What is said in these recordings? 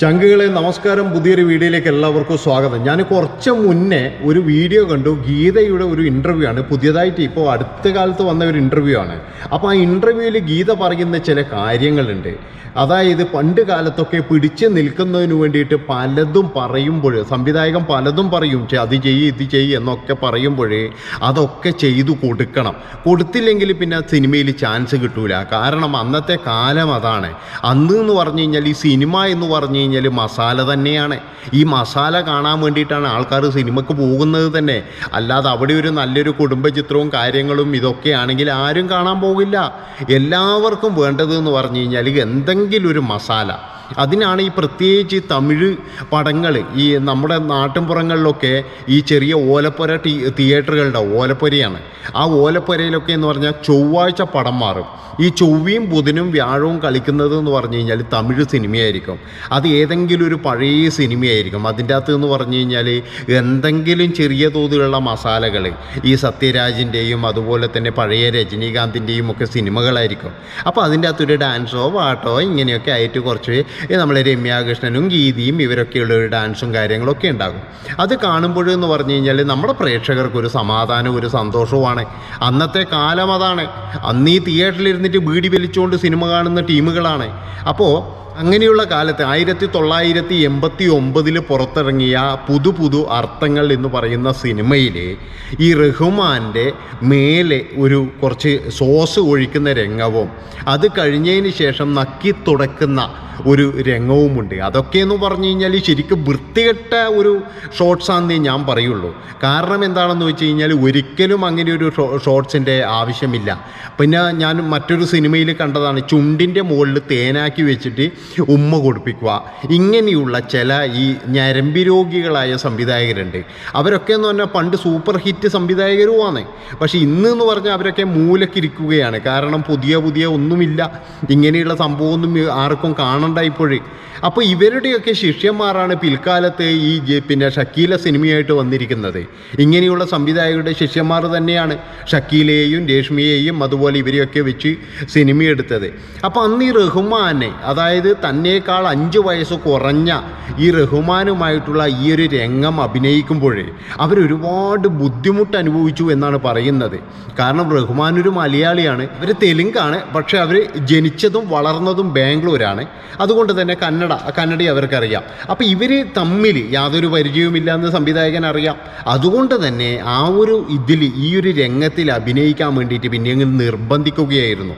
ചങ്കുകളെ നമസ്കാരം പുതിയൊരു വീഡിയോയിലേക്ക് എല്ലാവർക്കും സ്വാഗതം. ഞാൻ കുറച്ച് മുന്നേ ഒരു വീഡിയോ കണ്ടു. ഗീതയുടെ ഒരു ഇന്റർവ്യൂ ആണ്. പുതിയതായിട്ട് ഇപ്പോൾ അടുത്ത കാലത്ത് വന്ന ഒരു ഇന്റർവ്യൂ ആണ്. അപ്പോൾ ആ ഇന്റർവ്യൂവിൽ ഗീത പറയുന്ന ചില കാര്യങ്ങളുണ്ട്. അതായത് പണ്ട് കാലത്തൊക്കെ പിടിച്ച് നിൽക്കുന്നതിന് വേണ്ടിയിട്ട് പലതും പറയുമ്പോൾ സംവിധായകൻ പലതും പറയും. "ചെ, അത് ചെയ്യ് ഇത് ചെയ്യ് എന്നൊക്കെ പറയുമ്പോഴേ അതൊക്കെ ചെയ്തു കൊടുക്കണം. കൊടുത്തില്ലെങ്കിൽ പിന്നെ സിനിമയിൽ ചാൻസ് കിട്ടൂല. കാരണം അന്നത്തെ കാലം അതാണ്. അന്ന് എന്ന് പറഞ്ഞു കഴിഞ്ഞാൽ ഈ സിനിമ എന്ന് പറഞ്ഞു കഴിഞ്ഞാൽ മസാല തന്നെയാണ്. ഈ മസാല കാണാൻ വേണ്ടിയിട്ടാണ് ആൾക്കാർ സിനിമയ്ക്ക് പോകുന്നത് തന്നെ. അല്ലാതെ അവിടെ ഒരു നല്ലൊരു കുടുംബചിത്രവും കാര്യങ്ങളും ഇതൊക്കെയാണെങ്കിൽ ആരും കാണാൻ പോകില്ല. എല്ലാവർക്കും വേണ്ടത് എന്ന് പറഞ്ഞു കഴിഞ്ഞാൽ എന്തെങ്കിലും ഒരു മസാല. അതിനാണ് ഈ പ്രത്യേകിച്ച് തമിഴ് പടങ്ങൾ ഈ നമ്മുടെ നാട്ടിൻപുറങ്ങളിലൊക്കെ ഈ ചെറിയ ഓലപ്പുര ടീ തിയേറ്ററുകളുടെ ഓലപ്പുരയാണ്. ആ ഓലപ്പുരയിലൊക്കെ എന്ന് പറഞ്ഞാൽ ചൊവ്വാഴ്ച പടം മാറും. ഈ ചൊവ്വയും ബുധനും വ്യാഴവും കളിക്കുന്നത് എന്ന് പറഞ്ഞു കഴിഞ്ഞാൽ തമിഴ് സിനിമയായിരിക്കും. അത് ഏതെങ്കിലും ഒരു പഴയ സിനിമയായിരിക്കും. അതിന്റെ അകത്ത് എന്ന് പറഞ്ഞു കഴിഞ്ഞാൽ എന്തെങ്കിലും ചെറിയ തോതിലുള്ള മസാലകൾ ഈ സത്യരാജിന്റെയും അതുപോലെ തന്നെ പഴയ രജനീകാന്തിന്റെയും ഒക്കെ സിനിമകളായിരിക്കും. അപ്പോൾ അതിന്റെ അകത്തൊരു ഡാൻസോ പാട്ടോ ഇങ്ങനെയൊക്കെ ആയിട്ട് കുറച്ച് നമ്മളെ രമ്യാകൃഷ്ണനും ഗീതിയും ഇവരൊക്കെയുള്ള ഒരു ഡാൻസും കാര്യങ്ങളൊക്കെ ഉണ്ടാകും. അത് കാണുമ്പോഴെന്ന് പറഞ്ഞു കഴിഞ്ഞാൽ നമ്മുടെ പ്രേക്ഷകർക്ക് ഒരു സമാധാനവും ഒരു സന്തോഷവുമാണ്. അന്നത്തെ കാലം അതാണ്. അന്ന് ഈ തിയേറ്ററിൽ ഇരുന്നിട്ട് ബീഡി വലിച്ചുകൊണ്ട് സിനിമ കാണുന്ന ടീമുകളാണ്. അപ്പോൾ അങ്ങനെയുള്ള കാലത്ത് ആയിരത്തി തൊള്ളായിരത്തി എൺപത്തി ഒമ്പതിൽ പുറത്തിറങ്ങിയ പുതു പുതു അർത്ഥങ്ങൾ എന്ന് പറയുന്ന സിനിമയിൽ ഈ റഹ്മാന്റെ മേലെ ഒരു കുറച്ച് സോസ് ഒഴിക്കുന്ന രംഗവും അത് കഴിഞ്ഞതിന് ശേഷം നക്കി തുടക്കുന്ന ഒരു രംഗവുമുണ്ട്. അതൊക്കെ എന്ന് പറഞ്ഞു കഴിഞ്ഞാൽ ശരിക്കും വൃത്തികെട്ട ഒരു ഷോർട്സ് ആണെന്നേ ഞാൻ പറയുള്ളൂ. കാരണം എന്താണെന്ന് വെച്ച് കഴിഞ്ഞാൽ ഒരിക്കലും അങ്ങനെ ഒരു ഷോർട്സിന്റെ ആവശ്യമില്ല. പിന്നെ ഞാൻ മറ്റൊരു സിനിമയിൽ കണ്ടതാണ് ചുണ്ടിന്റെ മുകളിൽ തേനാക്കി വെച്ചിട്ട് ഉമ്മ കൊടുപ്പിക്കുക. ഇങ്ങനെയുള്ള ചില ഈ ഞരമ്പി രോഗികളായ സംവിധായകരുണ്ട്. അവരൊക്കെ എന്ന് പറഞ്ഞാൽ പണ്ട് സൂപ്പർ ഹിറ്റ് സംവിധായകരുമാണ്. പക്ഷേ ഇന്ന് എന്ന് പറഞ്ഞാൽ അവരൊക്കെ മൂലക്കിരിക്കുകയാണ്. കാരണം പുതിയ പുതിയ ഒന്നുമില്ല. ഇങ്ങനെയുള്ള സംഭവമൊന്നും ആർക്കും കാണണ്ട ഇപ്പോഴേ. അപ്പോൾ ഇവരുടെയൊക്കെ ശിഷ്യന്മാരാണ് പിൽക്കാലത്ത് ഈ പിന്നെ ഷക്കീല സിനിമയായിട്ട് വന്നിരിക്കുന്നത്. ഇങ്ങനെയുള്ള സംവിധായകരുടെ ശിഷ്യന്മാർ തന്നെയാണ് ഷക്കീലയെയും രേഷ്മിയെയും അതുപോലെ ഇവരെയൊക്കെ വെച്ച് സിനിമയെടുത്തത്. അപ്പോൾ അന്ന് ഈ റഹ്മാനെ അതായത് തന്നേക്കാൾ അഞ്ച് വയസ്സ് കുറഞ്ഞ ഈ റഹ്മാനുമായിട്ടുള്ള ഈ ഒരു രംഗം അഭിനയിക്കുമ്പോഴേ അവരൊരുപാട് ബുദ്ധിമുട്ട് അനുഭവിച്ചു എന്നാണ് പറയുന്നത്. കാരണം റഹ്മാൻ ഒരു മലയാളിയാണ്. അവർ തെലുങ്കാണ്. പക്ഷേ അവർ ജനിച്ചതും വളർന്നതും ബാംഗ്ലൂരാണ്. അതുകൊണ്ട് തന്നെ കന്നഡ കന്നഡ അവർക്കറിയാം. അപ്പോൾ ഇവർ തമ്മിൽ യാതൊരു പരിചയവുമില്ല എന്ന് സംവിധായകൻ അറിയാം. അതുകൊണ്ട് തന്നെ ആ ഒരു ഇതിൽ ഈ ഒരു രംഗത്തിൽ അഭിനയിക്കാൻ വേണ്ടിയിട്ട് പിന്നെ അങ്ങ് നിർബന്ധിക്കുകയായിരുന്നു.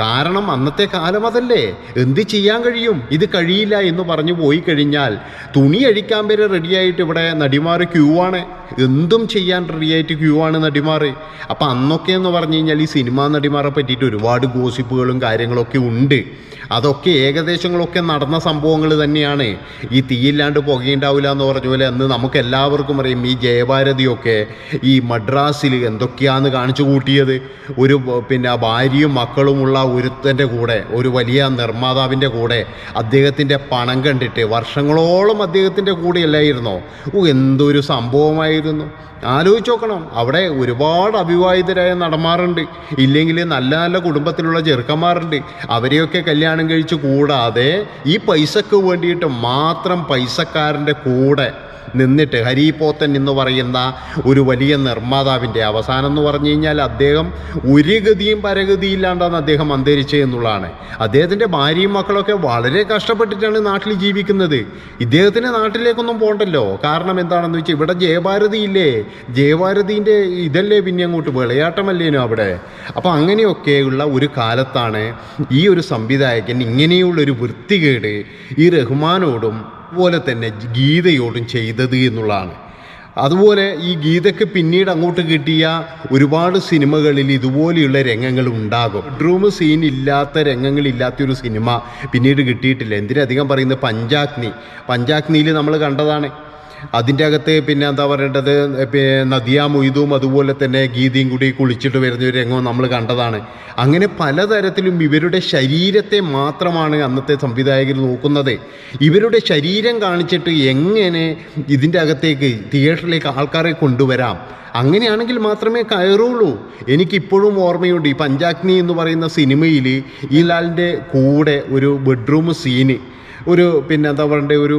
കാരണം അന്നത്തെ കാലം അതല്ലേ. എന്ത് ചെയ്യാൻ കഴിയും? ഇത് കഴിയില്ല എന്ന് പറഞ്ഞു പോയി കഴിഞ്ഞാൽ തുണി അഴിക്കാൻ വരെ റെഡിയായിട്ട് ഇവിടെ നടിമാർ ക്യൂ ആണ്. എന്തും ചെയ്യാൻ റെഡിയായിട്ട് ക്യൂ ആണ് നടിമാർ അപ്പം അന്നൊക്കെ എന്ന് പറഞ്ഞു കഴിഞ്ഞാൽ ഈ സിനിമാ നടിമാരെ പറ്റിയിട്ട് ഒരുപാട് ഗോസിപ്പുകളും കാര്യങ്ങളൊക്കെ ഉണ്ട്. അതൊക്കെ ഏകദേശങ്ങളൊക്കെ നടന്ന സംഭവങ്ങൾ തന്നെയാണ്. ഈ തീയില്ലാണ്ട് പുകയുണ്ടാവില്ല എന്ന് പറഞ്ഞ പോലെ അന്ന് നമുക്ക് എല്ലാവർക്കും അറിയാം ഈ ജയഭാരതിയൊക്കെ ഈ മദ്രാസിൽ എന്തൊക്കെയാണെന്ന് കാണിച്ചു കൂട്ടിയത്. ഒരു പിന്നെ ഭാര്യയും മക്കളുമുള്ള ഒരുത്തന്റെ കൂടെ ഒരു വലിയ നിർമ്മാതാവിന്റെ കൂടെ. അദ്ദേഹത്തിന്റെ പണം കണ്ടിട്ട് വർഷങ്ങളോളം അദ്ദേഹത്തിന്റെ കൂടെ അല്ലായിരുന്നോ ഓ എന്തൊരു സംഭവമായിരുന്നു. ആലോചിച്ച് നോക്കണം. അവിടെ ഒരുപാട് അവിവാഹിതരായ നടന്മാരുണ്ട്. ഇല്ലെങ്കിൽ നല്ല നല്ല കുടുംബത്തിലുള്ള ചെറുക്കന്മാരുണ്ട്. അവരെയൊക്കെ കല്യാണം കഴിച്ച് കൂടാതെ ഈ പൈസക്ക് വേണ്ടിയിട്ട് മാത്രം പൈസക്കാരന്റെ കൂടെ നിന്നിട്ട് ഹരിപോത്തൻ എന്ന് പറയുന്ന ഒരു വലിയ നിർമ്മാതാവിന്റെ അവസാനം എന്ന് പറഞ്ഞു കഴിഞ്ഞാൽ അദ്ദേഹം ഒരു ഗതിയും പരഗതിയില്ലാണ്ടാണ് അദ്ദേഹം അന്തരിച്ചത് എന്നുള്ളതാണ്. അദ്ദേഹത്തിന്റെ ഭാര്യയും മക്കളൊക്കെ വളരെ കഷ്ടപ്പെട്ടിട്ടാണ് നാട്ടിൽ ജീവിക്കുന്നത്. ഇദ്ദേഹത്തിന് നാട്ടിലേക്കൊന്നും പോകണ്ടല്ലോ കാരണം എന്താണെന്ന് വെച്ചാൽ ഇവിടെ ജയഭാരതി ഇല്ലേ? ജയഭാരതിന്റെ ഇതല്ലേ പിന്നെ അങ്ങോട്ട് വിളയാട്ടമല്ലേനോ അവിടെ? അപ്പോൾ അങ്ങനെയൊക്കെയുള്ള ഒരു കാലത്താണ് ഈ ഒരു സംവിധായകൻ ഇങ്ങനെയുള്ളൊരു വൃത്തികേട് ഈ റഹ്മാനോടും അതുപോലെ തന്നെ ഗീതയോടും ചെയ്തത് എന്നുള്ളതാണ്. അതുപോലെ ഈ ഗീതയ്ക്ക് പിന്നീട് അങ്ങോട്ട് കിട്ടിയ ഒരുപാട് സിനിമകളിൽ ഇതുപോലെയുള്ള രംഗങ്ങൾ ഉണ്ടാകും. ബെഡ്റൂം സീൻ ഇല്ലാത്ത രംഗങ്ങളില്ലാത്തൊരു സിനിമ പിന്നീട് കിട്ടിയിട്ടില്ല. എന്തിനധികം പറയുന്നത്? പഞ്ചാഗ്നി. പഞ്ചാഗ്നിയിൽ നമ്മൾ കണ്ടതാണ് അതിന്റെ അകത്ത് പിന്നെ എന്താ പറയേണ്ടത്? നദിയ മൊയ്തും അതുപോലെ തന്നെ ഗീതിയും കൂടി കുളിച്ചിട്ട് വരുന്ന ഒരു നമ്മൾ കണ്ടതാണ്. അങ്ങനെ പലതരത്തിലും ഇവരുടെ ശരീരത്തെ മാത്രമാണ് അന്നത്തെ സംവിധായകർ നോക്കുന്നത്. ഇവരുടെ ശരീരം കാണിച്ചിട്ട് എങ്ങനെ ഇതിന്റെ അകത്തേക്ക് തിയേറ്ററിലേക്ക് ആൾക്കാരെ കൊണ്ടുവരാം? അങ്ങനെയാണെങ്കിൽ മാത്രമേ കയറുള്ളൂ. എനിക്കിപ്പോഴും ഓർമ്മയുണ്ട് ഈ പഞ്ചാഗ്നി എന്ന് പറയുന്ന സിനിമയിൽ ഈ ലാലിന്റെ കൂടെ ഒരു ബെഡ്റൂം സീന് ഒരു പിന്നെ എന്താ പറയണ്ടേ ഒരു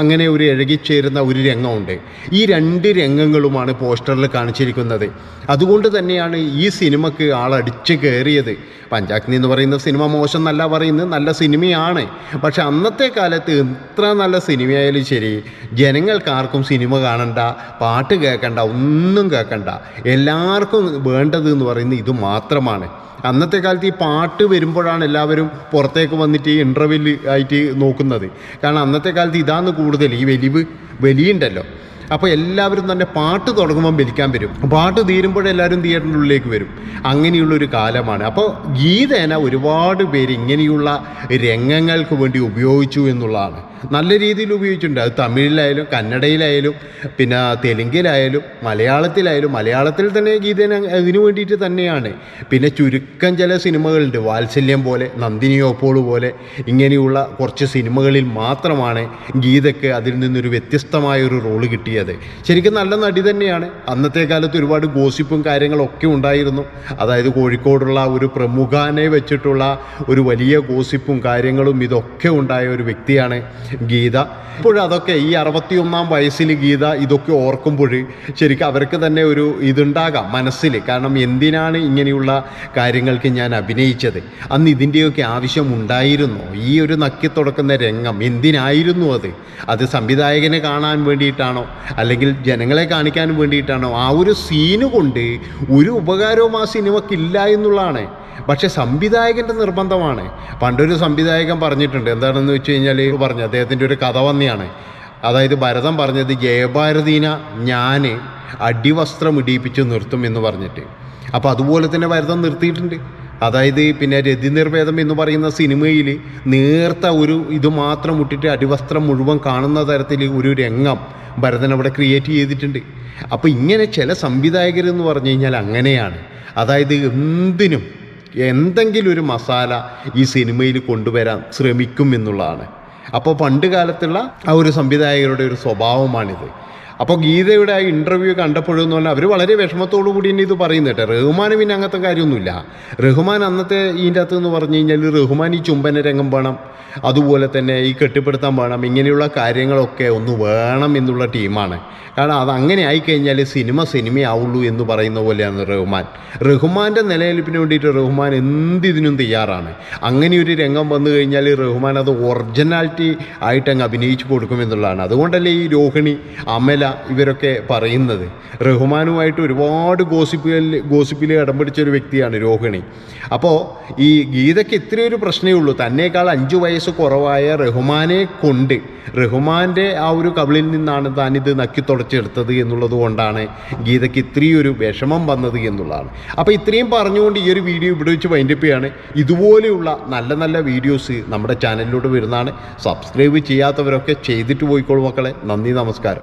അങ്ങനെ ഒരു ഇഴകിച്ചേരുന്ന ഒരു രംഗമുണ്ട്. ഈ രണ്ട് രംഗങ്ങളുമാണ് പോസ്റ്ററിൽ കാണിച്ചിരിക്കുന്നത്. അതുകൊണ്ട് തന്നെയാണ് ഈ സിനിമക്ക് ആളടിച്ച് കയറിയത്. പഞ്ചാഗ്നി എന്ന് പറയുന്ന സിനിമ മോശം നല്ല പറയുന്നത് നല്ല സിനിമയാണ്. പക്ഷെ അന്നത്തെ കാലത്ത് എത്ര നല്ല സിനിമയായാലും ശരി ജനങ്ങൾക്ക് ആർക്കും സിനിമ കാണണ്ട പാട്ട് കേൾക്കണ്ട ഒന്നും കേൾക്കണ്ട. എല്ലാവർക്കും വേണ്ടത് എന്ന് പറയുന്നത് ഇത് മാത്രമാണ്. അന്നത്തെ കാലത്ത് ഈ പാട്ട് വരുമ്പോഴാണ് എല്ലാവരും പുറത്തേക്ക് വന്നിട്ട് ഈ ഇന്റർവെൽ ആയിട്ട് നോക്കുന്നത്. കാരണം അന്നത്തെ കാലത്ത് ഇതാണ് കൂടുതൽ ഈ വലിവ് വലിയുണ്ടല്ലോ അപ്പോൾ എല്ലാവരും തന്നെ പാട്ട് തുടങ്ങുമ്പോൾ വിളിക്കാൻ വരും. പാട്ട് തീരുമ്പോഴെല്ലാവരും തിയേറ്ററിനുള്ളിലേക്ക് വരും. അങ്ങനെയുള്ളൊരു കാലമാണ്. അപ്പോൾ ഗീതേന ഒരുപാട് പേര് ഇങ്ങനെയുള്ള രംഗങ്ങൾക്ക് വേണ്ടി ഉപയോഗിച്ചു എന്നുള്ളതാണ്. നല്ല രീതിയിൽ ഉപയോഗിച്ചിട്ടുണ്ട്. അത് തമിഴിലായാലും കന്നഡയിലായാലും പിന്നെ തെലുങ്കിലായാലും മലയാളത്തിലായാലും മലയാളത്തിൽ തന്നെ ഗീതേന അതിനു വേണ്ടിയിട്ട് തന്നെയാണ്. പിന്നെ ചുരുക്കം ചില സിനിമകളുണ്ട്. വാത്സല്യം പോലെ നന്ദിനിയോപ്പോൾ പോലെ ഇങ്ങനെയുള്ള കുറച്ച് സിനിമകളിൽ മാത്രമാണ് ഗീതയ്ക്ക് അതിൽ നിന്നൊരു വ്യത്യസ്തമായ ഒരു റോൾ കിട്ടിയത്. ശരിക്കും നല്ല നടി തന്നെയാണ്. അന്നത്തെ കാലത്ത് ഒരുപാട് ഗോസിപ്പും കാര്യങ്ങളൊക്കെ ഉണ്ടായിരുന്നു. അതായത് കോഴിക്കോടുള്ള ഒരു പ്രമുഖനെ വെച്ചിട്ടുള്ള ഒരു വലിയ ഗോസിപ്പും കാര്യങ്ങളും ഇതൊക്കെ ഉണ്ടായ ഒരു വ്യക്തിയാണ് ഗീത. ഇപ്പോഴും അതൊക്കെ ഈ അറുപത്തിയൊന്നാം വയസ്സിൽ ഗീത ഇതൊക്കെ ഓർക്കുമ്പോൾ ശരിക്കും അവർക്ക് തന്നെ ഒരു ഇതുണ്ടാകാം മനസ്സിൽ. കാരണം എന്തിനാണ് ഇങ്ങനെയുള്ള കാര്യങ്ങൾക്ക് ഞാൻ അഭിനയിച്ചത്? അന്ന് ഇതിന്റെയൊക്കെ ആവശ്യം ഉണ്ടായിരുന്നോ? ഈ ഒരു നക്കിത്തുടക്കുന്ന രംഗം എന്തിനായിരുന്നു അത്? അത് സംവിധായകനെ കാണാൻ വേണ്ടിയിട്ടാണോ? അല്ലെങ്കിൽ ജനങ്ങളെ കാണിക്കാൻ വേണ്ടിയിട്ടാണോ? ആ ഒരു സീന് കൊണ്ട് ഒരു ഉപകാരവും ആ സിനിമക്കില്ല എന്നുള്ളതാണ് പക്ഷെ സംവിധായകന്റെ നിർബന്ധമാണ്. പണ്ടൊരു സംവിധായകൻ പറഞ്ഞിട്ടുണ്ട്. എന്താണെന്ന് വെച്ച് കഴിഞ്ഞാൽ പറഞ്ഞു അദ്ദേഹത്തിന്റെ ഒരു കഥ വന്നെയാണ്. അതായത് ഭരതം പറഞ്ഞത് ജയഭാരതീന ഞാൻ അടിവസ്ത്രം ഇടിയിപ്പിച്ച് നിർത്തും എന്ന് പറഞ്ഞിട്ട്. അപ്പോൾ അതുപോലെ തന്നെ ഭരതം നിർത്തിയിട്ടുണ്ട്. അതായത് പിന്നെ രതി നിർവേദം എന്ന് പറയുന്ന സിനിമയിൽ നേർത്ത ഒരു ഇത് മാത്രം ഇട്ടിട്ട് അടിവസ്ത്രം മുഴുവൻ കാണുന്ന തരത്തിൽ ഒരു രംഗം ഭരതൻ അവിടെ ക്രിയേറ്റ് ചെയ്തിട്ടുണ്ട്. അപ്പോൾ ഇങ്ങനെ ചില സംവിധായകരെന്ന് പറഞ്ഞു കഴിഞ്ഞാൽ അങ്ങനെയാണ്. അതായത് എന്തിനും എന്തെങ്കിലും ഒരു മസാല ഈ സിനിമയിൽ കൊണ്ടുവരാൻ ശ്രമിക്കും എന്നുള്ളതാണ്. അപ്പോൾ പണ്ട് കാലത്തുള്ള ആ ഒരു സംവിധായകരുടെ ഒരു സ്വഭാവമാണിത്. അപ്പോൾ ഗീതയുടെ ആ ഇന്റർവ്യൂ കണ്ടപ്പോഴെന്ന് പറഞ്ഞാൽ അവർ വളരെ വിഷമത്തോടു കൂടി തന്നെ ഇത് പറയുന്നു കേട്ടോ. റഹ്മാന് പിന്നെ അങ്ങനത്തെ കാര്യമൊന്നുമില്ല. റഹ്മാൻ അന്നത്തെ ഇതിന്റെ അകത്ത് എന്ന് പറഞ്ഞു കഴിഞ്ഞാൽ റഹ്മാൻ ഈ ചുംബന രംഗം വേണം അതുപോലെ തന്നെ ഈ കെട്ടിപ്പടുത്താൻ വേണം ഇങ്ങനെയുള്ള കാര്യങ്ങളൊക്കെ ഒന്ന് വേണം എന്നുള്ള ടീമാണ് കാരണം അത് അങ്ങനെ ആയിക്കഴിഞ്ഞാൽ സിനിമ സിനിമയാവുള്ളൂ എന്ന് പറയുന്ന പോലെയാണ് റഹ്മാൻ. റഹ്മാന്റെ നിലനിൽപ്പിന് വേണ്ടിയിട്ട് റഹ്മാൻ എന്തിതിനും തയ്യാറാണ്. അങ്ങനെ ഒരു രംഗം വന്നു കഴിഞ്ഞാൽ റഹ്മാൻ അത് ഒറിജിനാലിറ്റി ആയിട്ട് അങ്ങ് അഭിനയിച്ചു കൊടുക്കുമെന്നുള്ളതാണ് അതുകൊണ്ടല്ലേ ഈ രോഹിണി അമല ഇവരൊക്കെ പറയുന്നത്. റഹ്മാനുമായിട്ട് ഒരുപാട് ഗോസിപ്പുകളിൽ ഗോസിപ്പിൽ ഇടം പിടിച്ച ഒരു വ്യക്തിയാണ് രോഹിണി. അപ്പോൾ ഈ ഗീതയ്ക്ക് ഇത്രയേ ഒരു പ്രശ്നമേ ഉള്ളൂ. തന്നേക്കാൾ അഞ്ച് വയസ്സ് കുറവായ റഹ്മാനെ കൊണ്ട് റഹ്മാന്റെ ആ ഒരു കവിളിൽ നിന്നാണ് താൻ ഇത് നക്കി തുടച്ചെടുത്തത് എന്നുള്ളത് കൊണ്ടാണ് ഗീതയ്ക്ക് ഇത്രയൊരു വിഷമം വന്നത് എന്നുള്ളതാണ്. അപ്പോൾ ഇത്രയും പറഞ്ഞുകൊണ്ട് ഈ ഒരു വീഡിയോ ഇവിടെ വെച്ച് വൈൻഡപ്പ് ഇതുപോലെയുള്ള നല്ല നല്ല വീഡിയോസ് നമ്മുടെ ചാനലിലൂടെ വരുന്നതാണ്. സബ്സ്ക്രൈബ് ചെയ്യാത്തവരൊക്കെ ചെയ്തിട്ട് പോയിക്കോളൂ മക്കളെ. നന്ദി നമസ്കാരം.